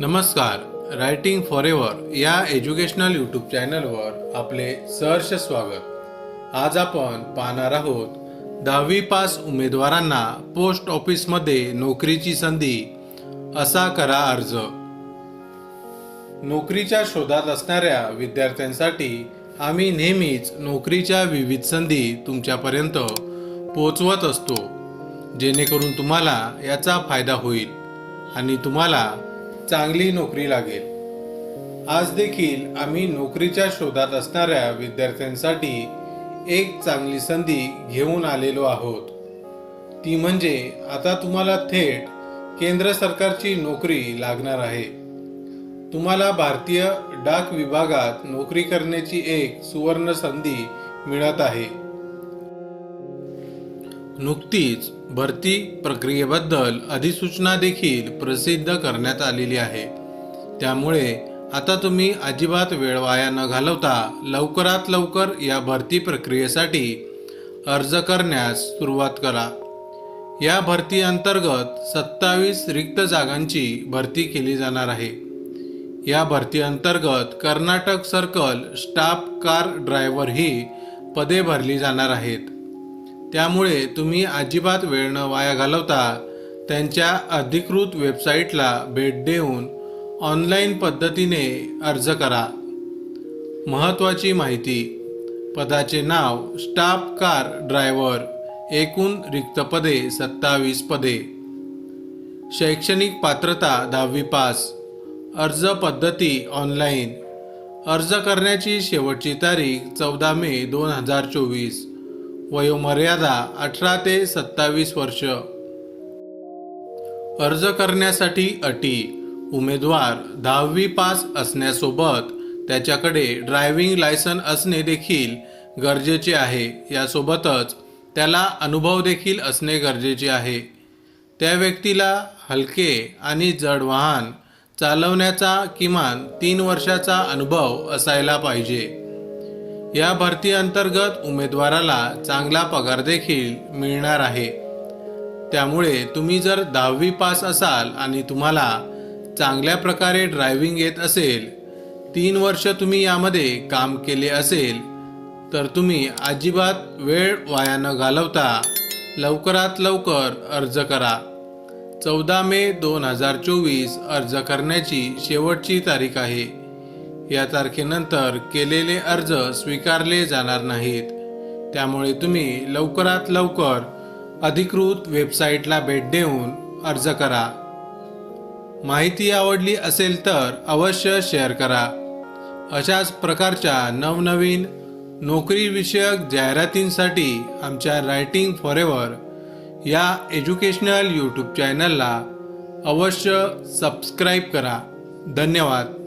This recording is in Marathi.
नमस्कार रायटिंग फॉर एव्हर या एज्युकेशनल यूट्यूब चॅनलवर आपले सहर्ष स्वागत. आज आपण पाहणार आहोत दहावी पास उमेदवारांना पोस्ट ऑफिसमध्ये नोकरीची संधी असा करा अर्ज. नोकरीच्या शोधात असणाऱ्या विद्यार्थ्यांसाठी आम्ही नेहमीच नोकरीच्या विविध संधी तुमच्यापर्यंत पोचवत असतो जेणेकरून तुम्हाला याचा फायदा होईल आणि तुम्हाला चांगली नोकरी लागेल. आज देखील आम्ही नोकरीच्या शोधात असणाऱ्या विद्यार्थ्यांसाठी एक चांगली संधी घेऊन आलेलो आहोत. ती म्हणजे आता तुम्हाला थेट केंद्र सरकारची नोकरी लागणार आहे. तुम्हाला भारतीय डाक विभागात नोकरी करण्याची एक सुवर्ण संधी मिळत आहे. नुकतीच भरती प्रक्रियेबद्दल अधिसूचना देखील प्रसिद्ध करण्यात आलेली आहे. त्यामुळे आता तुम्ही अजिबात वेळ वाया न घालवता लवकरात लवकर या भरती प्रक्रियेसाठी अर्ज करण्यास सुरुवात करा. या भरती अंतर्गत सत्तावीस रिक्त जागांची भरती केली जाणार आहे. या भरती अंतर्गत Karnataka circle staff car driver ही पदे भरली जाणार आहेत. त्यामुळे तुम्ही अजिबात वेळ न वाया घालवता त्यांच्या अधिकृत वेबसाईटला भेट देऊन ऑनलाईन पद्धतीने अर्ज करा. महत्त्वाची माहिती. पदाचे नाव स्टाफ कार ड्रायव्हर एकूण रिक्त पदे सत्तावीस पदे. शैक्षणिक पात्रता दहावी पास. अर्ज पद्धती ऑनलाईन. अर्ज करण्याची शेवटची तारीख चौदा मे दोन हजार चोवीस. वयोमर्यादा अठरा ते सत्तावीस वर्ष. अर्ज करण्यासाठी अटी. उमेदवार दहावी पास असण्यासोबत त्याच्याकडे ड्रायव्हिंग लायसन असणे देखील गरजेचे आहे. यासोबतच त्याला अनुभव देखील असणे गरजेचे आहे. त्या व्यक्तीला हलके आणि जड वाहन चालवण्याचा किमान तीन वर्षाचा अनुभव असायला पाहिजे. या भरती अंतर्गत उमेदवाराला चांगला पगार देखील मिळणार आहे. त्यामुळे तुम्ही जर दहावी पास असाल आणि तुम्हाला चांगल्या प्रकारे ड्रायव्हिंग येत असेल तीन वर्ष तुम्ही यामध्ये काम केले असेल तर तुम्ही अजिबात वेळ वाया न घालवता लवकरात लवकर अर्ज करा. चौदा मे दोन हजार चोवीस अर्ज करण्याची शेवटची तारीख आहे. या तारखेनंतर केलेले अर्ज स्वीकारले जाणार नाहीत. त्यामुळे तुम्ही लवकरात लवकर अधिकृत वेबसाईटला भेट देऊन अर्ज करा. माहिती आवडली असेल तर अवश्य शेअर करा. अशाच प्रकारच्या नवनवीन नोकरीविषयक जाहिरातींसाठी आमच्या रायटिंग फॉरेवर या एज्युकेशनल यूट्यूब चॅनलला अवश्य सबस्क्राईब करा. धन्यवाद.